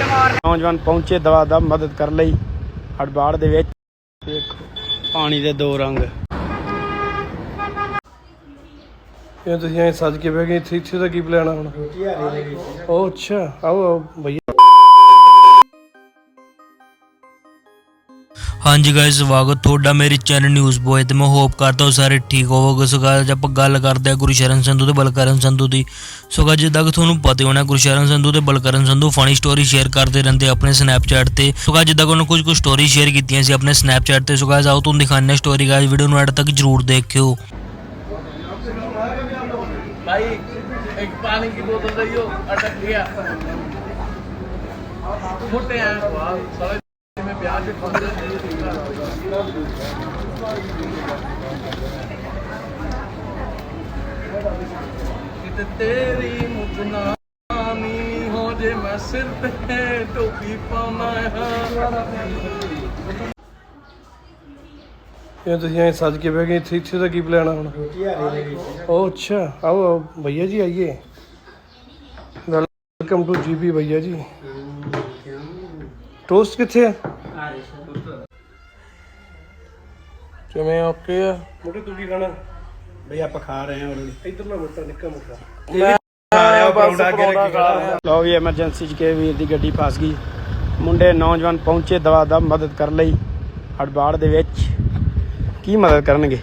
ਨੌਜਵਾਨ ਪਹੁੰਚੇ ਦਵਾ ਦਾ ਮਦਦ ਕਰਨ ਲਈ ਹੜਬਾੜ ਦੇ ਵਿੱਚ। ਦੇਖੋ ਪਾਣੀ ਦੇ ਦੋ ਰੰਗ। ਇਹ ਤੁਸੀਂ ਐ ਸੱਜ ਕੇ ਬਹਿ ਗਏ ਇੱਥੇ ਇੱਥੇ ਦਾ ਕੀ ਪਲਾਨ ਆ ਹੁਣ? ਉਹ ਅੱਛਾ ਆਓ ਆਓ ਭਈਆ ਹਾਂਜੀ ਗਾਇਸ ਸਵਾਗਤ ਤੁਹਾਡਾ ਮੇਰੇ ਚੈਨਲ ਨਿਊਜ਼ ਬੋਏ ਤੇ ਮੈਂ ਹੋਪ ਕਰਦਾ ਹਾਂ ਸਾਰੇ ਠੀਕ ਹੋਵੋਗੇ ਸੋ guys, ਆਪਾਂ ਗੱਲ ਕਰਦੇ ਹਾਂ ਗੁਰਸ਼ਰਨ ਸੰਧੂ ਤੇ ਬਲਕਰਨ ਸੰਧੂ ਦੀ ਸੋ guys, ਜਿੱਦਾਂ ਕਿ ਤੁਹਾਨੂੰ ਪਤਾ ਹੀ ਹੋਣਾ ਗੁਰਸ਼ਰਨ ਸੰਧੂ ਤੇ Balkaran Sandhu funny story share ਕਰਦੇ ਰਹਿੰਦੇ ਆਪਣੇ ਸਨੈਪਚੈਟ ਤੇ ਸੋ guys, ਜਿੱਦਾਂ ਕਿ ਉਹਨਾਂ ਕੁਝ ਕੁ ਸਟੋਰੀ ਸ਼ੇਅਰ ਕੀਤੀਆਂ ਸੀ ਆਪਣੇ ਸਨੈਪਚੈਟ ਤੇ ਸੋ guys, ਆਓ ਤੁਹਾਨੂੰ ਦਿਖਾਉਂਦੇ ਹਾਂ ਸਟੋਰੀ ਗਾਇਸ ਵੀਡੀਓ ਨੂੰ ਐਡ ਤੱਕ ਜਰੂਰ ਦੇਖਿਓ भाई एक पानी की बोतल दइयो अटक गया मोटे हैं ਕਿਤੇ ਤੇਰੀ ਮੁਤਨਾਮੀ ਹੋ ਜੇ ਮੈਂ ਸਿਰ ਤੇ ਟੋਪੀ ਪਾਵਾਂ। ਇਹ ਤੁਸੀਂ ਐ ਸੱਜ ਕੇ ਬਹਿ ਗਏ, ਇੱਥੇ ਇੱਥੇ ਦਾ ਕੀ ਪਲਾਨ ਆ ਹੁਣ? ਉਹ ਅੱਛਾ, ਆਓ ਆਓ, ਭਈਆ ਜੀ ਆਈਏ। ਵੈਲਕਮ ਟੂ ਜੀਪੀ ਭਈਆ ਜੀ। ਟੋਸਟ ਕਿੱਥੇ ਆ? ਕਿਵੇਂ ਓਕੇ ਆ? ਮੋਟੇ ਤੂੰ ਕੀ ਖਾਣਾ? ਬਈ ਆਪਾਂ ਖਾ ਰਹੇ ਹਾਂ ਆਲਰੇਡੀ ਇਧਰਲਾ ਮੋਟਾ ਨਿੱਕਾ ਮੋਟਾ। ਖਾ ਰਿਹਾ ਪਰੌਂਠਾ ਅੱਗੇ ਰੱਖੀ ਖੜਾ ਲੋ ਵੀ ਐਮਰਜੈਂਸੀ ਚ ਕੇ ਵੀਰ ਦੀ ਗੱਡੀ ਫਸ ਗਈ। ਮੁੰਡੇ ਨੌਜਵਾਨ ਪਹੁੰਚੇ ਦਵਾ ਦਾ ਮਦਦ ਕਰਨ ਲਈ। ਹੜਬਾੜ ਦੇ ਵਿੱਚ ਕੀ ਮਦਦ ਕਰਨਗੇ?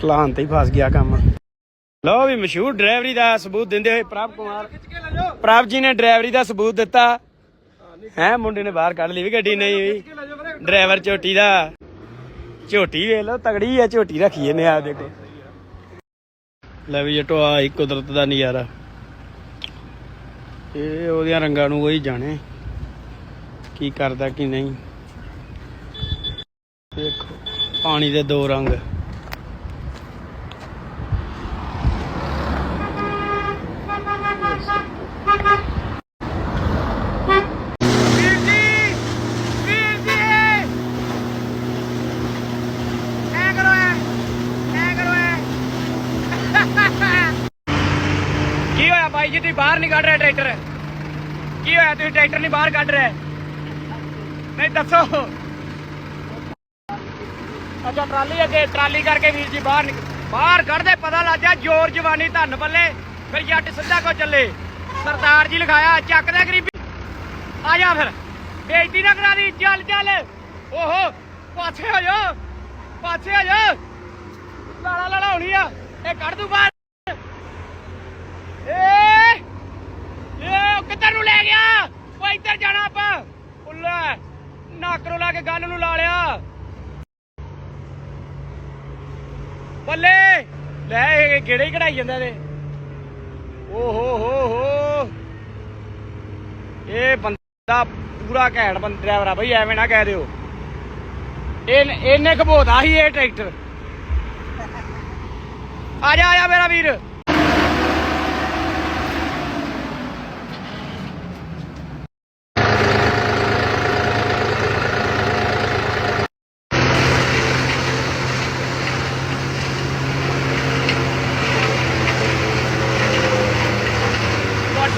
ਚਲਾਨ ਤੇ ਹੀ ਫਸ ਗਿਆ ਕੰਮ। ਲੋ ਵੀ ਮਸ਼ਹੂਰ ਡਰਾਈਵਰੀ ਦਾ ਸਬੂਤ ਦਿੰਦੇ ਹੋਏ ਪ੍ਰਭ ਕੁਮਾਰ। ਪ੍ਰਭ ਜੀ ਨੇ ਡਰਾਈਵਰੀ ਦਾ ਸਬੂਤ ਦਿੱਤਾ। ਹੈ ਮੁੰਡੇ ਨੇ ਬਾਹਰ ਕੱਢ ਲਈ ਵੀ ਗੱਡੀ ਨਹੀਂ। ਵੀ ਡਰਾਈਵਰ ਝੋਟੀ ਦਾ। ਝੋਟੀ ਵੇਖ ਲਓ, ਤਗੜੀ ਆ, ਝੋਟੀ ਰੱਖੀ ਇਹਨੇ ਆ ਦੇਖੋ ਲੈ ਵੀ ਜਟੋ ਆ ਇੱਕ ਕੁਦਰਤ ਦਾ ਨਜ਼ਾਰਾ। ਇਹ ਉਹਦੀਆਂ ਰੰਗਾਂ ਨੂੰ ਕੋਈ ਜਾਣੇ ਕੀ ਕਰਦਾ ਕੀ ਨਹੀਂ। ਦੇਖੋ, ਪਾਣੀ ਦੇ ਦੋ ਰੰਗ। ਕੀ ਜੀ, ਤੁਸੀਂ ਬਾਹਰ ਨਹੀਂ ਕੱਢ ਰਹੇ ਟਰੈਕਟਰ। ਕੀ ਹੋਇਆ? ਤੁਸੀਂ ਟਰੈਕਟਰ ਨਹੀਂ ਬਾਹਰ ਕੱਢ ਰਹੇ। ਨਹੀਂ, ਦੱਸੋ। ਅੱਛਾ, ਟਰਾਲੀ ਅੱਗੇ, ਟਰਾਲੀ ਕਰਕੇ ਵੀਰ ਜੀ ਬਾਹਰ ਬਾਹਰ ਕੱਢਦੇ, ਪਤਾ ਲੱਗ ਜੋਰ ਜਵਾਨੀ ਧੰਨ ਬੱਲੇ। ਫਿਰ ਜੱਟ ਸਿੱਧਾ ਕੋ ਚੱਲੇ। ਸਰਦਾਰ ਜੀ ਲਿਖਾਇਆ, ਚੱਕਦੇ ਗਰੀਬੀ। ਆ ਜਾ ਫਿਰ। ਬੇਇੱਜ਼ਤੀ ਨਾ ਕਰਾ ਦੀ। ਚੱਲ ਚੱਲ। ਓਹੋ, ਪਾਸੇ ਹੋ ਜਾ ਪਾਸੇ ਹੋ ਜਾ ਲਾਲਾ ਲਾਲਾ ਹੋਣੀ ਆ। ਇਹ ਕੱਢ ਦੂ ਬਾਹਰ ਏ ਏ ਉਹ ਕਿੱਧਰ ਨੂੰ ਲੈ ਗਿਆ ਇੱਧਰ ਜਾਣਾ ਆਪਾਂ। ਉੱਲੇ, ਨਾਕਰੋਂ ਲਾ ਕੇ ਗੰਨ ਨੂੰ ਲਾ ਲਿਆ। ਬੱਲੇ, ਲੈ, ਇਹ ਕਿਹੜੇ ਹੀ ਕਢਾਈ ਜਾਂਦਾ ਇਹਦੇ। ਓ ਹੋ ਹੋ ਹੋ। ਇਹ ਬੰਦਾ ਪੂਰਾ ਘੈਂਟ ਬੰਦਾ ਡਰਾਈਵਰ ਆ ਬਈ, ਐਵੇਂ ਨਾ ਕਹਿ ਦਿਓ। ਇਹ, ਇਹਨੇ ਖਬੋਦਾ ਸੀ ਇਹ ਟਰੈਕਟਰ। ਆ ਜਾ ਆ ਜਾ ਮੇਰਾ ਵੀਰ ਗੁੱਡ ਮਾਰਨਿੰਗ